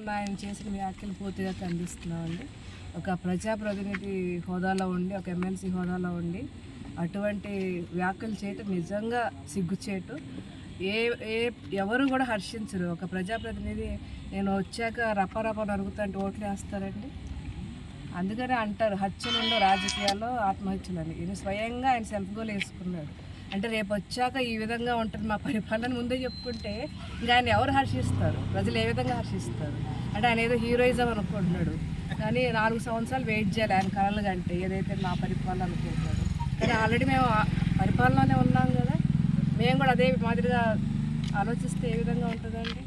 మొన్న ఆయన చేసిన వ్యాఖ్యలు పూర్తిగా ఖండిస్తున్నామండి. ఒక ప్రజాప్రతినిధి హోదాలో ఉండి ఒక ఎమ్మెల్సీ హోదాలో ఉండి అటువంటి వ్యాఖ్యలు చేయటం నిజంగా సిగ్గుచేటు. ఏ ఏ ఎవరు కూడా హర్షించరు. ఒక ప్రజాప్రతినిధి నేను వచ్చాక రప్పరప్ప నరుగుతుంటే ఓట్లు వేస్తారండి. అందుకనే అంటారు హత్యలున్న రాజకీయాల్లో ఆత్మహత్యలని ఈయన స్వయంగా ఆయన సెల్ఫ్ గోల్ వేసుకున్నాడు. అంటే రేపు వచ్చాక ఈ విధంగా ఉంటుంది మా పరిపాలన ముందే చెప్పుకుంటే ఇంకా ఆయన ఎవరు హర్షిస్తారు? ప్రజలు ఏ విధంగా హర్షిస్తారు? అంటే ఆయన ఏదో హీరోయిజం అనుకుంటున్నాడు. కానీ నాలుగు సంవత్సరాలు వెయిట్ చేయాలి. ఆయన కళలు కంటే ఏదైతే మా పరిపాలన అనుకుంటున్నాడు. కానీ ఆల్రెడీ మేము పరిపాలనలోనే ఉన్నాం కదా. మేము కూడా అదే మాదిరిగా ఆలోచిస్తే ఏ విధంగా ఉంటుందండి?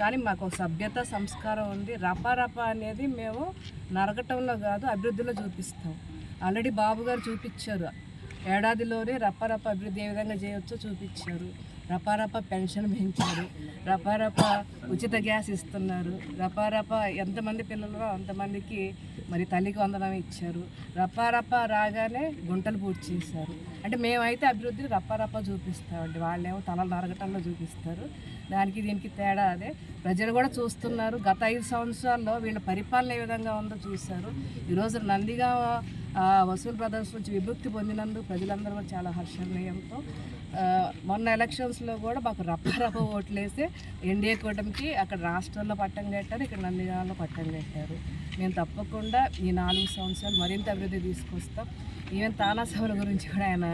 కానీ మాకు ఒక సభ్యత సంస్కారం ఉంది. రపారప అనేది మేము నరగటంలో కాదు అభివృద్ధిలో చూపిస్తాం. ఆల్రెడీ బాబు గారు చూపించారు. ఏడాదిలోనే రప్పరప్ప అభివృద్ధి ఏ విధంగా చేయవచ్చో చూపించారు. రపారప పెన్షన్ పెంచారు. రపారప ఉచిత గ్యాస్ ఇస్తున్నారు. రపారప ఎంతమంది పిల్లలు అంతమందికి మరి తల్లికి వందనం ఇచ్చారు. రపారప రాగానే గుంటలు పూర్తి చేశారు. అంటే మేమైతే అభివృద్ధిని రపారప చూపిస్తామండి. వాళ్ళేమో తలలు నరగటంలో చూపిస్తారు. దానికి దీనికి తేడా అదే. ప్రజలు కూడా చూస్తున్నారు. గత ఐదు సంవత్సరాల్లో వీళ్ళ పరిపాలన ఏ విధంగా ఉందో చూశారు. ఈరోజు నందిగా వసూల్ బ్రదర్స్ నుంచి విభక్తి పొందినందుకు ప్రజలందరూ కూడా చాలా హర్షణీయంతో మొన్న ఎలక్షన్స్లో కూడా మాకు రప్ప ఓట్లు వేసి ఎన్డీఏ కూటమికి అక్కడ రాష్ట్రంలో పట్టం కట్టారు ఇక్కడ నందిగామలో పట్టం కట్టారు. మేము తప్పకుండా ఈ నాలుగు సంవత్సరాలు మరింత అభివృద్ధి తీసుకొస్తాం. ఈవెన్ తానా సభల గురించి కూడా ఆయన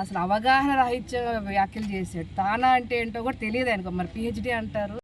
అసలు అవగాహన రాహిత్య వ్యాఖ్యలు చేశాడు. తానా అంటే ఏంటో కూడా తెలియదు ఆయనకు. మరి పిహెచ్డి అంటారు.